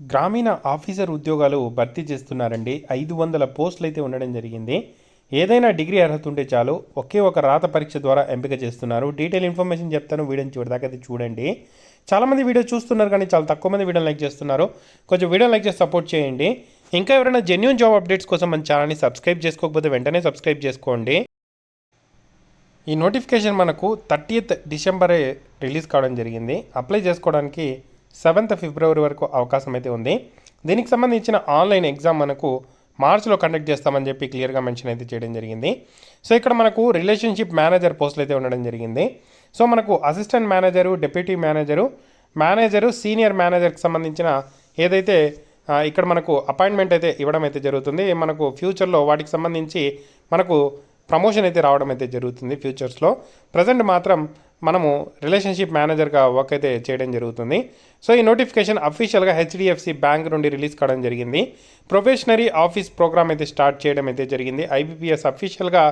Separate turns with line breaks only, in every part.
గ్రామీణ ఆఫీసర్ ఉద్యోగాలు భర్తీ చేస్తున్నారండి. ఐదు వందల పోస్టులు అయితే ఉండడం జరిగింది. ఏదైనా డిగ్రీ అర్హత ఉంటే చాలు ఒకే ఒక రాత పరీక్ష ద్వారా ఎంపిక చేస్తున్నారు. డీటెయిల్ ఇన్ఫర్మేషన్ చెప్తాను. వీడియోని చివరిదాకా అయితే చూడండి. చాలామంది వీడియో చూస్తున్నారు కానీ చాలా తక్కువ మంది వీడియో లైక్ చేస్తున్నారు. కొంచెం వీడియో లైక్ చేసి సపోర్ట్ చేయండి. ఇంకా ఎవరైనా జెన్యున్ జాబ్ అప్డేట్స్ కోసం మన ఛానల్ని సబ్స్క్రైబ్ చేసుకోకపోతే వెంటనే సబ్స్క్రైబ్ చేసుకోండి. ఈ నోటిఫికేషన్ మనకు థర్టీయత్ డిసెంబరే రిలీజ్ కావడం జరిగింది. అప్లై చేసుకోవడానికి సెవెంత్ ఫిబ్రవరి వరకు అవకాశం అయితే ఉంది. దీనికి సంబంధించిన ఆన్లైన్ ఎగ్జామ్ మనకు మార్చ్లో కండక్ట్ చేస్తామని చెప్పి క్లియర్గా మెన్షన్ అయితే చేయడం జరిగింది. సో ఇక్కడ మనకు రిలేషన్షిప్ మేనేజర్ పోస్టులు అయితే ఉండడం జరిగింది. సో మనకు assistant manager deputy manager manager senior మేనేజర్కి సంబంధించిన ఏదైతే ఇక్కడ మనకు అపాయింట్మెంట్ అయితే ఇవ్వడం అయితే జరుగుతుంది. మనకు ఫ్యూచర్లో వాటికి సంబంధించి మనకు ప్రమోషన్ అయితే రావడం అయితే జరుగుతుంది ఫ్యూచర్స్లో. ప్రజెంట్ మాత్రం మనము రిలేషన్షిప్ మేనేజర్గా వర్క్ అయితే చేయడం జరుగుతుంది. సో ఈ నోటిఫికేషన్ అఫీషియల్గా హెచ్డిఎఫ్సి బ్యాంక్ నుండి రిలీజ్ కావడం జరిగింది. ప్రొఫెషనరీ ఆఫీస్ ప్రోగ్రామ్ అయితే స్టార్ట్ చేయడం అయితే జరిగింది. ఐబీపీఎస్ అఫీషియల్గా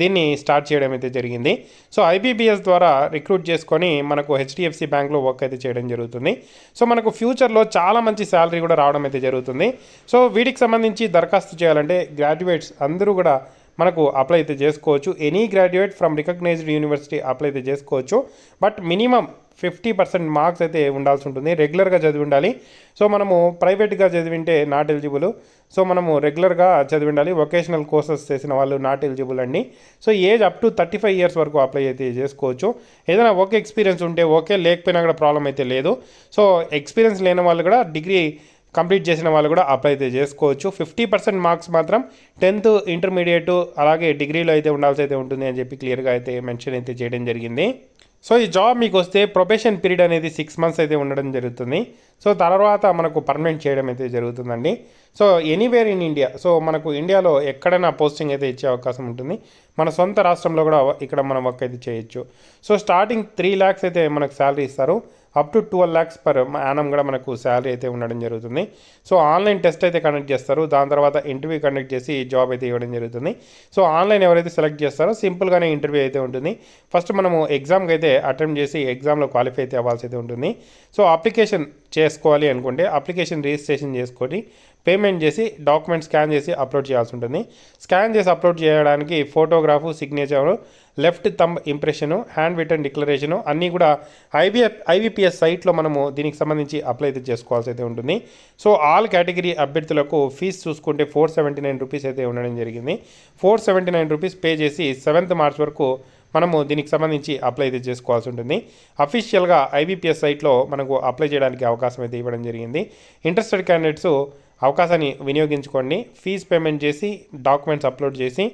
దీన్ని స్టార్ట్ చేయడం అయితే జరిగింది. సో ఐబీబీఎస్ ద్వారా రిక్రూట్ చేసుకొని మనకు హెచ్డిఎఫ్సి బ్యాంక్లో వర్క్ అయితే చేయడం జరుగుతుంది. సో మనకు ఫ్యూచర్లో చాలా మంచి శాలరీ కూడా రావడం అయితే జరుగుతుంది. సో వీటికి సంబంధించి దరఖాస్తు చేయాలంటే గ్రాడ్యుయేట్స్ అందరూ కూడా మనకు అప్లై అయితే చేసుకోవచ్చు. Any graduate from recognised university apply అయితే చేసుకోవచ్చు. But minimum fifty percent marks అయితే ఉండాల్సి ఉంటుంది. రెగ్యులర్గా చదివి ఉండాలి. సో మనము ప్రైవేట్గా చదివింటే నాట్ ఎలిజిబుల్ సో మనము రెగ్యులర్గా చదివి ఉండాలి. వొకేషనల్ కోర్సెస్ చేసిన వాళ్ళు నాట్ ఎలిజిబుల్ అండి. So age up to thirty five years వరకు అప్లై అయితే చేసుకోవచ్చు. ఏదైనా ఓకే ఎక్స్పీరియన్స్ ఉంటే ఓకే లేకపోయినా కూడా ప్రాబ్లం అయితే లేదు. సో ఎక్స్పీరియన్స్ లేని వాళ్ళు కూడా డిగ్రీ కంప్లీట్ చేసిన వాళ్ళు కూడా అప్లై అయితే చేసుకోవచ్చు. ఫిఫ్టీ పర్సెంట్ మార్క్స్ మాత్రం టెన్త్ ఇంటర్మీడియట్ అలాగే డిగ్రీలో అయితే ఉండాల్సి అయితే ఉంటుంది అని చెప్పి క్లియర్గా అయితే మెన్షన్ అయితే చేయడం జరిగింది. సో ఈ జాబ్ మీకు వస్తే ప్రొబేషన్ పీరియడ్ అనేది సిక్స్ మంత్స్ అయితే ఉండడం జరుగుతుంది. సో తర్వాత మనకు పర్మనెంట్ చేయడం అయితే జరుగుతుందండి. So anywhere in India so మనకు ఇండియాలో ఎక్కడైనా పోస్టింగ్ అయితే ఇచ్చే అవకాశం ఉంటుంది. మన సొంత రాష్ట్రంలో కూడా ఇక్కడ మనం వర్క్ అయితే చేయొచ్చు. సో స్టార్టింగ్ త్రీ ల్యాక్స్ అయితే మనకు శాలరీ ఇస్తారు. Up to twelve lakhs per annum కూడా మనకు శాలరీ అయితే ఉండడం జరుగుతుంది. సో ఆన్లైన్ టెస్ట్ అయితే కండక్ట్ చేస్తారు. దాని తర్వాత ఇంటర్వ్యూ కండక్ట్ చేసి జాబ్ అయితే ఇవ్వడం జరుగుతుంది. సో ఆన్లైన్ ఎవరైతే సెలెక్ట్ చేస్తారో సింపుల్గానే ఇంటర్వ్యూ అయితే ఉంటుంది. ఫస్ట్ మనము ఎగ్జామ్కి అయితే అటెంప్ట్ చేసి ఎగ్జామ్లో క్వాలిఫై అయితే అవ్వాల్సి అయితే ఉంటుంది. సో అప్లికేషన్ చేసుకోవాలి అనుకుంటే అప్లికేషన్ రిజిస్ట్రేషన్ చేసుకొని పేమెంట్ చేసి డాక్యుమెంట్ స్కాన్ చేసి అప్లోడ్ చేయాల్సి ఉంటుంది. స్కాన్ చేసి అప్లోడ్ చేయడానికి photograph signature left thumb impression handwritten declaration అన్నీ కూడా ఐబిఎఫ్ ఐబీపీఎస్ సైట్లో మనము దీనికి సంబంధించి అప్లై అయితే చేసుకోవాల్సి అయితే ఉంటుంది. సో ఆల్ కేటగిరీ అభ్యర్థులకు ఫీజు చూసుకుంటే ఫోర్ సెవెంటీ నైన్ రూపీస్ అయితే ఉండడం జరిగింది. Four seventy nine rupees pay చేసి సెవెంత్ మార్చ్ వరకు మనము దీనికి సంబంధించి అప్లై అయితే చేసుకోవాల్సి ఉంటుంది. అఫీషియల్గా ఐబీపీఎస్ సైట్లో మనకు అప్లై చేయడానికి అవకాశం అయితే ఇవ్వడం జరిగింది. ఇంట్రెస్టెడ్ క్యాండిడేట్స్ అవకాశాన్ని వినియోగించుకోండి. ఫీజ్ పేమెంట్ చేసి డాక్యుమెంట్స్ అప్లోడ్ చేసి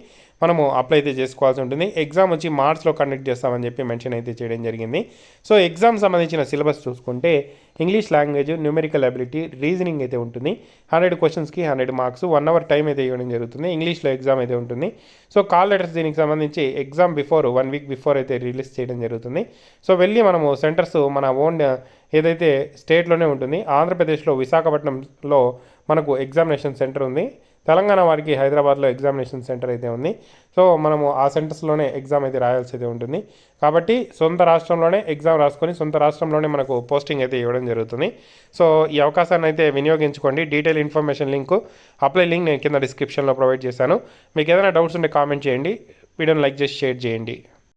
మనము అప్లై అయితే చేసుకోవాల్సి ఉంటుంది. ఎగ్జామ్ వచ్చి మార్చ్లో కండక్ట్ చేస్తామని చెప్పి మెన్షన్ అయితే చేయడం జరిగింది. సో ఎగ్జామ్ సంబంధించిన సిలబస్ చూసుకుంటే English language numerical ability reasoning అయితే ఉంటుంది. హండ్రెడ్ క్వశ్చన్స్కి hundred marks one hour time అయితే ఇవ్వడం జరుగుతుంది. ఇంగ్లీష్లో ఎగ్జామ్ అయితే ఉంటుంది. సో కాల్ లెటర్స్ దీనికి సంబంధించి exam before one week before అయితే రిలీజ్ చేయడం జరుగుతుంది. సో వెళ్ళి మనము సెంటర్స్ మన ఓన్ ఏదైతే స్టేట్లోనే ఉంటుంది ఆంధ్రప్రదేశ్లో విశాఖపట్నంలో మనకు ఎగ్జామినేషన్ సెంటర్ ఉంది. తెలంగాణ వారికి హైదరాబాద్లో ఎగ్జామినేషన్ సెంటర్ అయితే ఉంది. సో మనము ఆ సెంటర్స్లోనే ఎగ్జామ్ అయితే రాయాల్సి అయితే ఉంటుంది. కాబట్టి సొంత రాష్ట్రంలోనే ఎగ్జామ్ రాసుకొని సొంత రాష్ట్రంలోనే మనకు పోస్టింగ్ అయితే ఇవ్వడం జరుగుతుంది. సో ఈ అవకాశాన్ని అయితే వినియోగించుకోండి. Detail information link apply link నేను కింద డిస్క్రిప్షన్లో ప్రొవైడ్ చేశాను. మీకు ఏదైనా డౌట్స్ ఉంటే కామెంట్ చేయండి. వీడియోని లైక్ చేసి షేర్ చేయండి.